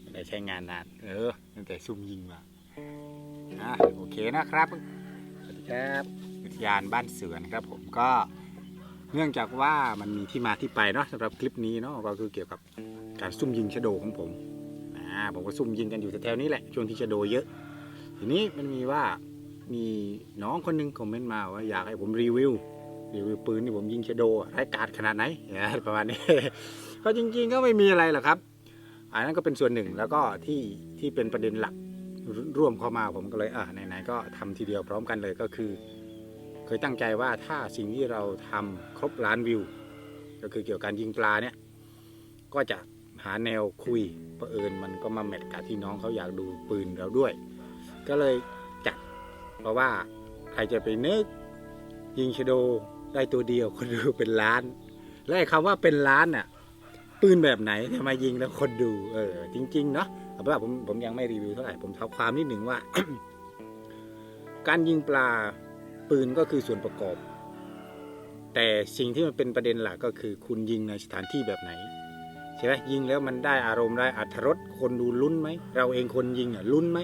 ไม่ได้ใช้งานนาน เออ ตั้งแต่ซุ่มยิงมาอะโอเคนะครับ สวัสดีครับอุทยานบ้านเสือนะครับผมก็เนื่องจากว่ามันมีที่มาที่ไปเนาะสำหรับคลิปนี้เนาะก็คือเกี่ยวกับการซุ่มยิงชะโดของผมอ่าผมก็ซุ่มยิงกันอยู่แถวๆนี้แหละช่วงที่ชะโดเยอะ ทีนี้มันมีว่ามีน้องคนหนึงคอมเมนต์มาว่าอยากให้ผมรีวิวรีวิวปืนที่ผมยิงชะโดร้ายกาจขนาดไหนเนี่ยประมาณนี้ก็จริงๆก็ไม่มีอะไรหรอกครับ อันนั้นก็เป็นส่วนหนึ่งแล้วก็ที่ที่เป็นประเด็นหลักร่วมเข้ามาผมก็เลยอะไหนๆก็ทำทีเดียวพร้อมกันเลยก็คือ เคยตั้งใจว่าถ้าสิ่งที่เราทำครบล้านวิว ก็คือเกี่ยวกับการยิงปลาเนี่ยก็จะหาแนวคุยเผอิญมันก็มาแมทกับที่น้องเขาอยากดูปืนเราด้วย ก็เลยจัดเพราะว่าใครจะไปนึกยิงชโดได้ตัวเดียวคนดูเป็นล้าน และไอ้คำว่าเป็นล้านน่ะ ปืนแบบไหนทำไมยิงแล้วคนดู เออ จริง ๆ เนาะเอาเป็นว่าผมผมยังไม่รีวิวเท่าไหร่ผมเท้าความนิดหนึ่งว่า การยิงปลาปืนก็คือส่วนประกอบ แต่สิ่งที่มันเป็นประเด็นหลักก็คือ คุณยิงในสถานที่แบบไหนใช่ไหมยิงแล้วมันได้อารมณ์ได้อัธรสคนดูลุ้นไหมเราเองคนยิงอะลุ้นไหม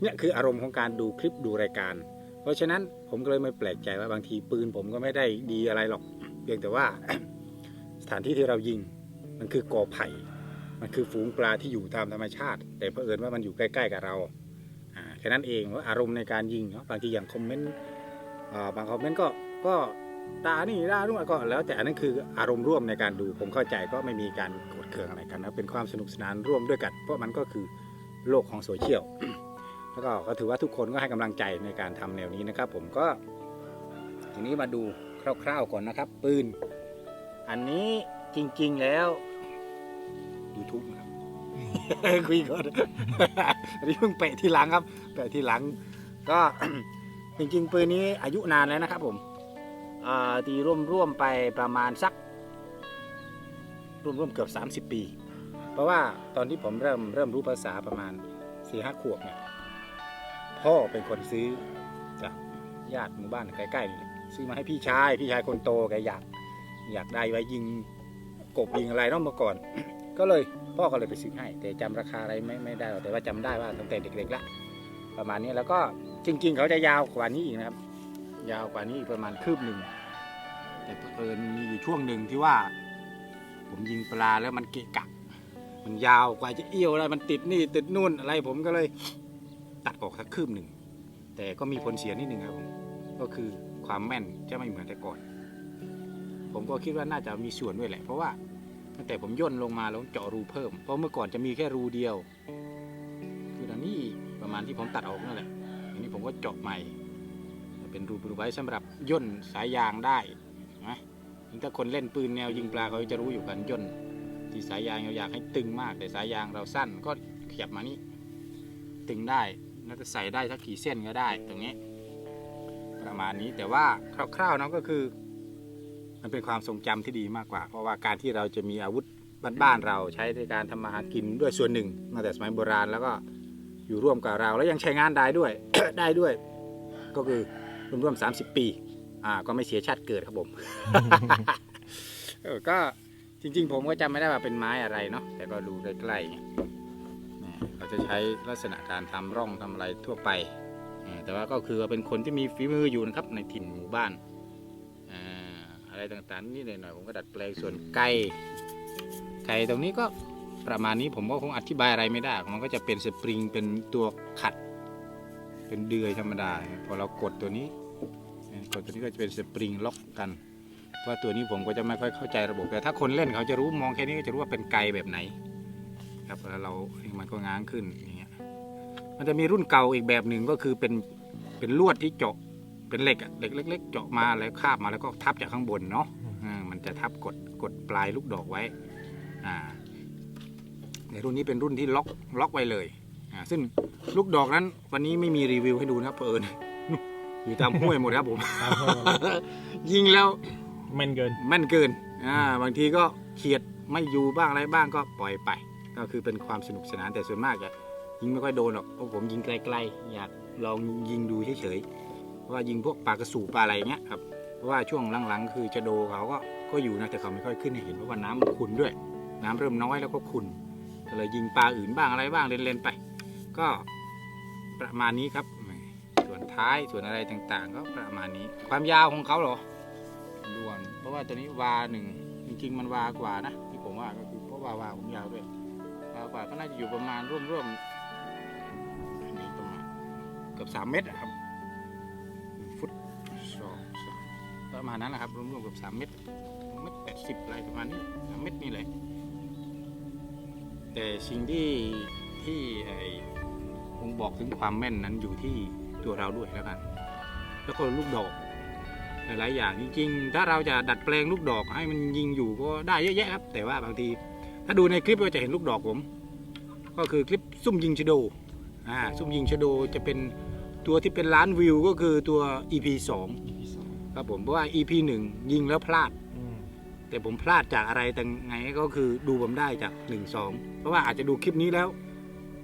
เนี่ยคืออารมณ์ของการดูคลิปดูรายการ เพราะฉะนั้นผมก็เลยไม่แปลกใจว่าบางทีปืนผมก็ไม่ได้ดีอะไรหรอก เพียงแต่ว่าสถานที่ที่เรายิง มันคือกอไผ่ มันคือฝูงปลาที่อยู่ตามธรรมชาติ แต่เผอิญว่ามันอยู่ใกล้ ๆ กับเราแค่นั้นเองว่าอารมณ์ในการยิงเนาะบางทีอย่างคอมเมนต์บางคอมเมนต์ก็ก็ดานี่ด่านู่นก็แล้วแต่อันนั้นคืออารมณ์ร่วมในการดูผมเข้าใจก็ไม่มีการโกรธเคืองอะไรกันนะเป็นความสนุกสนานร่วมด้วยกัน เพราะมันก็คือโลกของโซเชียลแล้วก็ก็ถือว่าทุกคนก็ให้กำลังใจในการทำแนวนี้นะครับ ผมก็ทีนี้มาดูคร่าวๆก่อนนะครับ ปืน อันนี้ จริง ๆ แล้ว YouTube นะครับ คุยก่อน อันนี้เพิ่งเปะที่หลังครับ เปะที่หลัง ก็ จริง ๆ ปืนนี้อายุนานแล้วนะครับผมอ่าตีร่วม ๆ ไปประมาณสัก ร่วม ๆ เกือบ 30 ปี เพราะว่าตอนที่ผมเริ่มเริ่มรู้ภาษาประมาณ4ีห้าขวบเนี่ยพ่อเป็นคนซื้อจากญาติหมู่บ้านใกล้ๆนี่แหละซื้อมาให้พี่ชาย พี่ชายคนโตแกอยาก อยากได้ไว้ยิง กบยิงอะไรเน้องเมื่อก่อน ก็เลยพ่อก็เลยไปซื้อให้ แต่จำราคาอะไรไม่ไม่ได้แต่ว่าจำได้ว่าตั้งแต่เด็กๆละประมาณนี้แล้วก็จริง ๆ เขาจะยาวกว่านี้อีกนะครับ ยาวกว่านี้อีกประมาณคืบหนึ่งแต่เผอิญมีอยู่ช่วงหนึ่งที่ว่า ผมยิงปลาแล้วมันเกะกะ มันยาวกว่าจะเอี้ยวอะไรมันติดนี่ติดนู่นอะไรผมก็เลยตัดออกสักคืบหนึ่งแต่ก็มีผลเสียนิดหนึ่งครับผมก็คือความแม่นจะไม่เหมือนแต่ก่อน ผมก็คิดว่าน่าจะมีส่วนด้วยแหละ เพราะว่าตั้งแต่ผมย่นลงมาแล้วเจาะรูเพิ่ม เพราะเมื่อก่อนจะมีแค่รูเดียว คือตอนนี้ประมาณที่ผมตัดออกนั่นแหละอันนี้ผมก็เจาะใหม่ เป็นรูปรูไว้สำหรับย่นสายยางได้นะถ้าคนเล่นปืนแนวยิงปลาเขาจะรู้อยู่กันย่นที่สายยางเราอยากให้ตึงมาก แต่สายยางเราสั้นก็ขยับมานี่ตึงได้แล้วจะใส่ได้สักกี่เส้นก็ได้ตรงนี้ ประมาณนี้แต่ว่าคร่าวๆนะก็คือ มันเป็นความทรงจำที่ดีมากกว่า เพราะว่าการที่เราจะมีอาวุธบ้านๆเราใช้ในการทำมาหากินด้วยส่วนหนึ่งมาแต่สมัยโบราณแล้วก็อยู่ร่วมกับเราแล้วยังใช้งานได้ด้วย ได้ด้วย ก็คือรวมๆ30ปี อ่า ก็ไม่เสียชาติเกิดครับผมเออก็จริง ๆ ผมก็จำไม่ได้ว่าเป็นไม้อะไรเนาะแต่ก็ดูใกล้ๆเนี่ยเขาจะใช้ลักษณะการทำร่องทำอะไรทั่วไป แต่ว่าก็คือเป็นคนที่มีฝีมืออยู่นะครับในถิ่นหมู่บ้าน อะไรต่างๆนี่หน่อยๆผมก็ดัดแปลงส่วนไก่ไก่ตรงนี้ก็ประมาณนี้ผมก็คงอธิบายอะไรไม่ได้ มันก็จะเป็นสปริงเป็นตัวขัด เป็นเดือยธรรมดา พอเรากดตัวนี้ กดตัวนี้ก็จะเป็นสปริงล็อกกัน ว่าตัวนี้ผมก็จะไม่ค่อยเข้าใจระบบ แต่ถ้าคนเล่นเขาจะรู้มองแค่นี้ก็จะรู้ว่าเป็นไกแบบไหน ครับแล้วเรา มันก็ง้างขึ้นอย่างเงี้ย มันจะมีรุ่นเก่าอีกแบบหนึ่งก็คือเป็นเป็นลวดที่เจาะ เป็นเหล็กอะเหล็กเล็ก ๆ เจาะมาแล้วคาบมาแล้วก็ทับจากข้างบนเนาะอ่ามันจะทับกดกดปลายลูกดอกไว้อ่าในรุ่นนี้เป็นรุ่นที่ล็อกล็อกไว้เลยอ่าซึ่งลูกดอกนั้นวันนี้ไม่มีรีวิวให้ดูนะครับเผอิญ อยู่ตามห้วยหมดครับผมยิงแล้วแม่นเกิน แม่นเกินอ่าบางทีก็เขียดไม่อยู่บ้างอะไรบ้างก็ปล่อยไป ก็คือเป็นความสนุกสนานแต่ส่วนมากจะยิงไม่ค่อยโดนหรอกเพราะผมยิงไกลๆอยากลองยิงดูเฉยๆเพราะ ว่ายิงพวกปลากระสูปลาอะไรเงี้ยครับเพราะว่าช่วงหลังๆ คือจะโดเขาก็ก็อยู่นะแต่เขาไม่ค่อยขึ้นให้เห็นเพราะว่าน้ำมันขุ่นด้วย น้ำเริ่มน้อยแล้วก็ขุ่นก็เลยยิงปลาอื่นบ้างอะไรบ้างเล่นๆไป ก็ประมาณนี้ครับ ส่วนท้ายส่วนอะไรต่างๆ ก็ประมาณนี้ ความยาวของเขาเหรอด่วนเพราะว่าตัวนี้วาหนึ่งจริงๆมันวากว่านะ ที่ผมว่าก็คือเพราะวาวาผมยาวด้วยวากว่าก็น่าจะอยู่ประมาณร่วมๆนี่ประมาณเกือบสามเมตรครับ ประมาณนั้นแหละครับรวมๆกือบสามเมตรเมตรแปดสิบอะไรประมาณนี้สามเมตรนี่แหละแต่สิ่งที่ที่ไอ้ผมบอกถึงความแม่นนั้นอยู่ที่ตัวเราด้วยแล้วกัน แล้วก็ลูกดอกหลายๆอย่างจริงๆ ถ้าเราจะดัดแปลงลูกดอกให้มันยิงอยู่ก็ได้เยอะแยะครับ แต่ว่าบางที ถ้าดูในคลิปก็จะเห็นลูกดอกผม ก็คือคลิปซุ่มยิงชโดอ่าซุ่มยิงชโดจะเป็นตัวที่เป็นล้านวิวก็คือตัว EP 2 ครับผมเพราะว่า EP 1ยิงแล้วพลาดอืมแต่ผมพลาดจากอะไรแต่ไงก็คือดูผมได้จากหนึ่งสองเพราะว่าอาจจะดูคลิปนี้แล้ว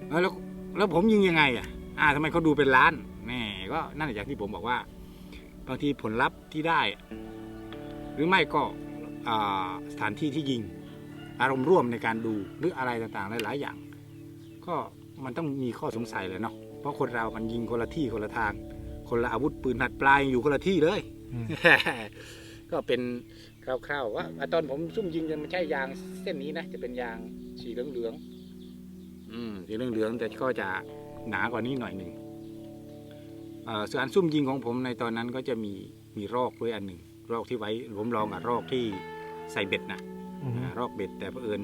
เอ้าแล้วแล้วผมยิงยังไง อะ อ่าทำไมเขาดูเป็นล้านแน่ก็นั่นแหละอย่างที่ผมบอกว่าบางทีผลลัพธ์ที่ได้ หรือไม่ก็อ่าสถานที่ที่ยิง อารมณ์ร่วมในการดูหรืออะไรต่างๆหลายๆอย่าง ก็มันต้องมีข้อสงสัยแหละเนาะเพราะคนเรามันยิงคนละที่คนละทาง คนละอาวุธปืนหัดปลายอยู่คนละที่เลยอืม ก็เป็นคร่าวๆว่าอะตอนผมซุ่มยิงจะไม่ใช่ยางเส้นนี้นะจะเป็นยางสีเหลืองๆอืมสีเหลืองๆแต่ก็จะหนากว่านี้หน่อยหนึ่งเอ่อส่วนอันซุ่มยิงของผมในตอนนั้นก็จะมีมีรอกด้วยอันหนึ่งรอกที่ไว้ผมลองกับรอกที่ใส่เบ็ดนะอืมอ่ารอกเบ็ดแต่เผอิญ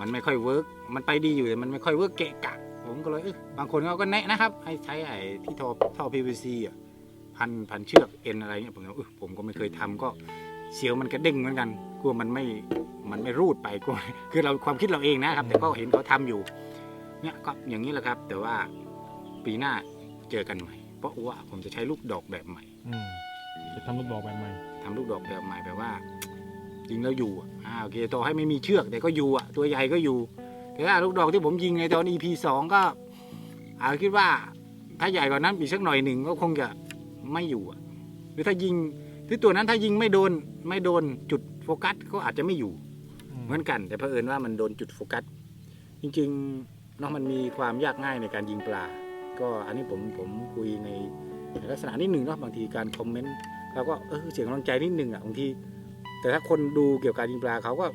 มันไม่ค่อยเวิร์กมันไปดีอยู่แต่มันไม่ค่อยเวิร์กเกะกะ ผมก็เลยเอ้ยบางคนเขาก็แนะนะครับ ให้ใช้ไอ้ที่ท่อท่อ PVC อะ พันพันเชือกเอ็นอะไรเงี้ยผมก็เออผมก็ไม่เคยทำก็เสียวมันกระเด้งเหมือนกันกลัวมันไม่มันไม่รูดไปกลัวคือเราความคิดเราเองนะครับ แต่ก็เห็นเขาทำอยู่เนี่ยก็อย่างนี้แหละครับ แต่ว่าปีหน้าเจอกันใหม่เพราะว่าผมจะใช้ลูกดอกแบบใหม่อืมจะทำลูกดอกแบบใหม่ทำลูกดอกแบบใหม่แบบว่ายิงแล้วอยู่อะอ่าโอเคต่อให้ไม่มีเชือก แต่ก็อยู่อะตัวใหญ่ก็อยู่แต่ถ้าลูกดอกที่ผมยิงในตอน EP สองก็อาคิดว่าถ้าใหญ่กว่านั้นอีกสักหน่อยหนึ่งก็คงจะ ไม่อยู่อะหรือถ้ายิงที่ตัวนั้นถ้ายิงไม่โดนไม่โดนจุดโฟกัสก็อาจจะไม่อยู่ เหมือนกัน แต่เผอิญว่ามันโดนจุดโฟกัส จริงๆเนาะมันมีความยากง่ายในการยิงปลา ก็อันนี้ผมผมคุยในในลักษณะนิดหนึ่งเนาะบางทีการคอมเมนต์เราก็เออเสียงกำลังใจนิดหนึ่งอะบางทีแต่ถ้าคนดูเกี่ยวกับการยิงปลาเขาก็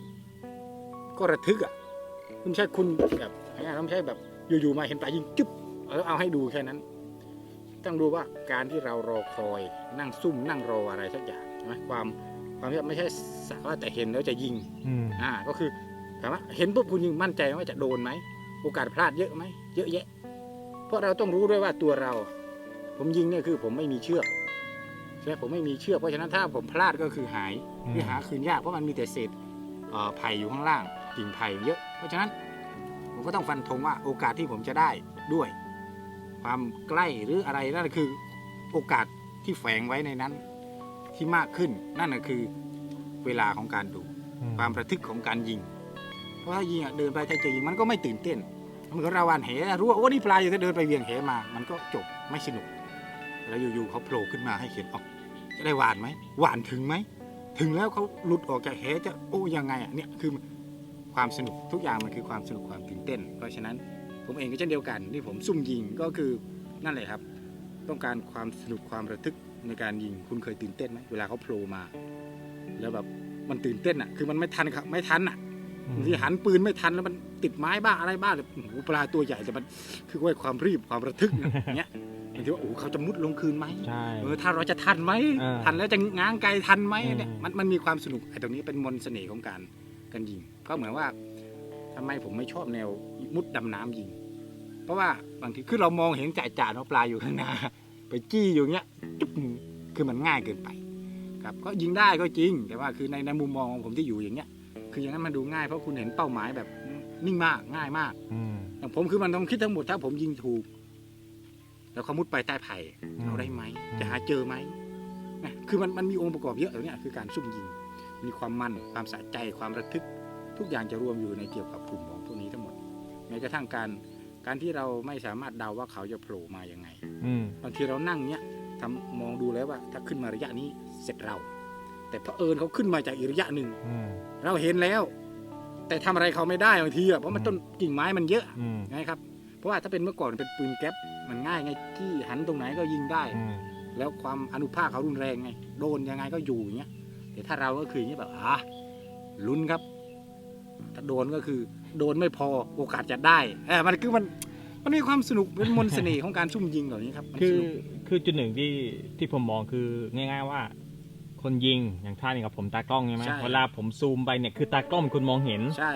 ก็ระทึกอะไม่ใช่คุณแบบไม่ใช่แบบอยู่ๆมาเห็นปลายิงจุ๊บแล้วเอาให้ดูแค่นั้น ต้องดูว่าการที่เรารอคอยนั่งซุ่มนั่งรออะไรสักอย่างใช่ไหมความความที่ไม่ใช่สาว่าแต่เห็นแล้วจะยิงอืมอ่าก็คือถามว่าเห็นปุ๊บคุณยิงมั่นใจว่าจะโดนไหมโอกาสพลาดเยอะไหมเยอะแยะ เพราะเราต้องรู้ด้วยว่าตัวเรา ผมยิงเนี่ยคือผมไม่มีเชือกใช่ไหมผมไม่มีเชือกเพราะฉะนั้นถ้าผมพลาดก็คือหายหรือหาคืนยากเพราะมันมีแต่เศษเอ่อไผ่อยู่ข้างล่างกิ่งไผ่เยอะ เพราะฉะนั้นผมก็ต้องฟันธงว่าโอกาสที่ผมจะได้ด้วย ความใกล้หรืออะไรนั่นคือโอกาสที่แฝงไว้ในนั้นที่มากขึ้นนั่นก็คือเวลาของการดูอืมความระทึกของการยิง เพราะถ้ายิงอะเดินไปถ้าจะยิงมันก็ไม่ตื่นเต้น มันเหมือนเราหวานเหนะรู้ว่าโอ้นี่ปลาอยู่ถ้าเดินไปเวียงเหมา มันก็จบไม่สนุก แล้วอยู่ๆเขาโผล่ขึ้นมาให้เห็นออกจะได้หวานไหมหวานถึงไหมถึงแล้วเขาหลุดออกจากเหจะโอ้ยังไงอะเนี่ยคือความสนุกทุกอย่างมันคือความสนุกความตื่นเต้น เพราะฉะนั้น ผมเองก็เช่นเดียวกันที่ผมซุ่มยิงก็คือนั่นแหละครับ ต้องการความสนุกความระทึกในการยิงคุณเคยตื่นเต้นไหมเวลาเขาโผล่มา แล้วแบบมันตื่นเต้นอะ คือมันไม่ทันครับไม่ทันอะบางทีหันปืนไม่ทันแล้วมันติดไม้บ้างอะไรบ้างเลยโอ้โหปลาตัวใหญ่แต่มันคือว่าความรีบความระทึกนะอย่างเงี้ยบางทีว่าโอ้โหเขาจะมุดลงคืนไหมใช่เออถ้าเราจะทันไหมอ่าทันแล้วจะง้างไกลทันไหมอืมเนี่ยมันมันมีความสนุกไอ้ตรงนี้เป็นมนต์เสน่ห์ของการการยิงก็เหมือนว่า ทำไมผมไม่ชอบแนวมุดดำน้ำยิง เพราะว่าบางทีคือเรามองเห็นจ่าจ่าเนาะปลาอยู่ข้างหน้า ไปจี้อยู่เงี้ยจุ๊บคือมันง่ายเกินไป ครับก็ยิงได้ก็จริง แต่ว่าคือในในมุมมองของผมที่อยู่อย่างเงี้ย คืออย่างนั้นมันดูง่ายเพราะคุณเห็นเป้าหมายแบบนิ่งมากง่ายมากอืมอย่างผมคือมันต้องคิดทั้งหมดถ้าผมยิงถูก แล้วเขามุดไปใต้ไผ่เอาได้ไหมจะหาเจอไหมนะคือมันมันมีองค์ประกอบเยอะแล้วเนี่ยคือการซุ่มยิง มีความมันความสะใจความระทึก ทุกอย่างจะรวมอยู่ในเกี่ยวกับกลุ่มของพวกนี้ทั้งหมดแม้กระทั่งการการที่เราไม่สามารถเดาว่าเขาจะโผล่มายังไงอืมบางทีเรานั่งเนี้ยทำมองดูแล้วว่า ถ้าขึ้นมาระยะนี้เสร็จเรา แต่เผอิญเขาขึ้นมาจากอีกระยะหนึ่งอืมเราเห็นแล้ว แต่ทำอะไรเขาไม่ได้บางทีอะเพราะมันต้นกิ่งไม้มันเยอะอืมไงครับ เพราะว่าถ้าเป็นเมื่อก่อนเป็นปืนแก๊ปมันง่ายไงที่หันตรงไหนก็ยิงได้อืมแล้วความอนุภาคเขารุนแรงไง โดนยังไงก็อยู่อย่างเงี้ยแต่ถ้าเราก็คืออย่างเงี้ยแบบอะลุ้นครับ ถ้าโดนก็คือโดนไม่พอโอกาสจะได้เออมันคือมันมันมีความสนุกเป็นมนต์เสน่ห์ของการซุ่มยิงเหล่านี้ครับมันคือสนุก คือจุดหนึ่งที่ที่ผมมองคือง่ายๆว่า คนยิงอย่างท่านนี่กับผมตากล้องใช่ไหมเวลาผมซูมไปเนี่ยคือตากล้องเป็นคนมองเห็น ใช่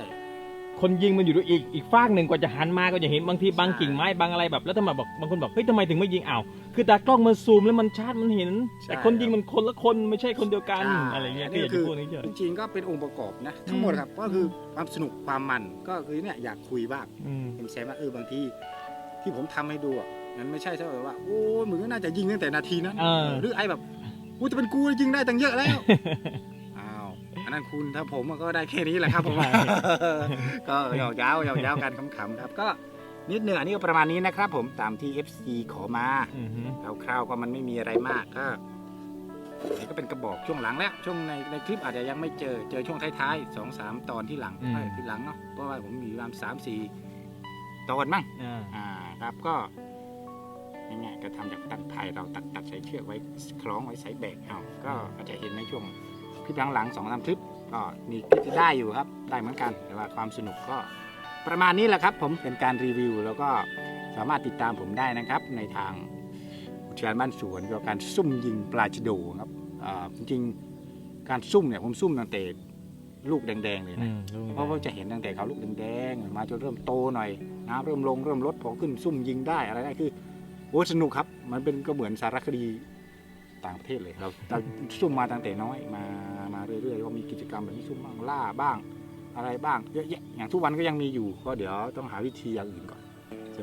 คนยิงมันอยู่ด้วยอีกอีกฟากหนึ่งกว่าจะหันมาก็จะเห็นบางทีบางใช่กิ่งไม้บางอะไรแบบ แล้วทำไมบอกบางคนบอกเฮ้ยทำไมถึงไม่ยิงอ้าวคือตากล้องมันซูมแล้วมันชัดมันเห็น แต่คนยิงมันคนละคนไม่ใช่คนเดียวกันใช่อะไรเงี้ยก็นี่อยากคืจะอพูดนี้เฉยจริงๆก็เป็นองค์ประกอบนะทั้งหมดครับก็คือความสนุกความมันก็คือเนี่ยอยากคุยบ้างอืมเห็นแซมว่าเออบางทีที่ผมทำให้ดูอะมันไม่ใช่เท่าแบบว่าโอ้ยมึงก็น่าจะยิงตั้งแต่นาทีนั้นเออหรือไอ้แบบกูจะเป็นกูยิงได้ตั้งเยอะแล้วอ้าวอั นนั้นคุณถ้าผมก็ได้แค่นี้แหละครับผมก็หยอกเย้าหยอกเย้ากันขำๆครับ ก็นิดหนึ่งอันนี้ก็ประมาณนี้นะครับ ผมตามที่ FC ขอมาอือฮึคร่าวๆก็มันไม่มีอะไรมากก็นี่ก็เป็นกระบอกช่วงหลังแล้ว ช่วงในในคลิปอาจจะยังไม่เจอเจอช่วงท้ายๆสองสามตอนที่หลังเอ้ยที่หลังเนาะเพราะว่าผมมีประมาณสามสี่ตอนมั้งอ่าอ่าครับก็ง่ายๆก็ทำจากตัดไผ่เราตัดตัดใส่เชือกไว้คล้องไว้ใส่แบกเอาก็อาจจะเห็นในช่วง คลิปหลังๆสองสามคลิปก็มีคลิปที่ได้อยู่ครับ ได้เหมือนกัน แต่ว่าความสนุกก็ประมาณนี้แหละครับ ผมเป็นการรีวิว แล้วก็สามารถติดตามผมได้นะครับ ในทางอุทยานบ้านสวนเกี่ยวกับการซุ่มยิงปลาชะโดครับอ่าจริงๆการซุ่มเนี่ยผมซุ่มตั้งแต่ลูกแดงๆเลยอืนะมรู้เพราะว่าจะเห็นตั้งแต่เขาลูกแดงๆมาจนเริ่มโตหน่อยน้ำเริ่มลงเริ่มลดพอขึ้นซุ่มยิงได้อะไรได้คือโอ้สนุกครับ มันเป็นก็เหมือนสารคดี ต่างประเทศเลยเราเราซุ่มมาตั้งแต่น้อยมามาเรื่อยๆก็มีกิจกรรมแบบนี้ซุ่มบ้างล่าบ้าง อะไรบ้างเยอะแยะอย่างทุกวันก็ยังมีอยู่ก็เดี๋ยวต้องหาวิธีอย่างอื่นก่อน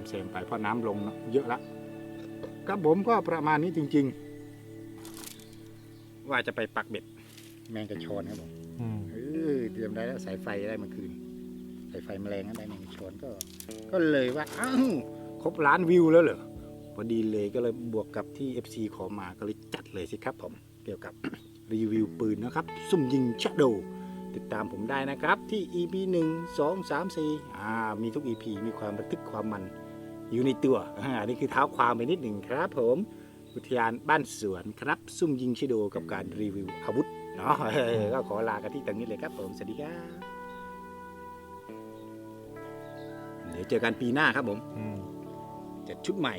เซมๆไปเพราะน้ำลงเนอะเยอะละครับผมก็ประมาณนี้จริง ๆ ว่าจะไปปักเบ็ด แมงกระชอนครับผมอืมเออเตรียมได้แล้วสายไฟได้เมื่อคืนสายไฟแมลงก็ได้แมงชอนก็ ก็เลยว่าอ้าวครบล้านวิวแล้วเหรอพอดีเลยก็เลยบวกกับที่ FC ขอมาก็เลยจัด เลยสิครับผมเกี่ยวกับรีวิวปืนนะครับ ซุ่มยิงชะโดติดตามผมได้นะครับ ที่ EP 1 2 3 4อ่ามีทุก EP มีความระทึกความมันอยู่ในตัวอ่าอันนี้คือเท้าความไปนิดหนึ่งครับผมอุทยานบ้านสวนครับ ซุ่มยิงชะโดกับการรีวิวอาวุธเนาะเออก็ขอลากันที่ตรงนี้เลยครับผมสวัสดีครับเดี๋ยวเจอกันปีหน้าครับผมอืมจัดชุดใหม่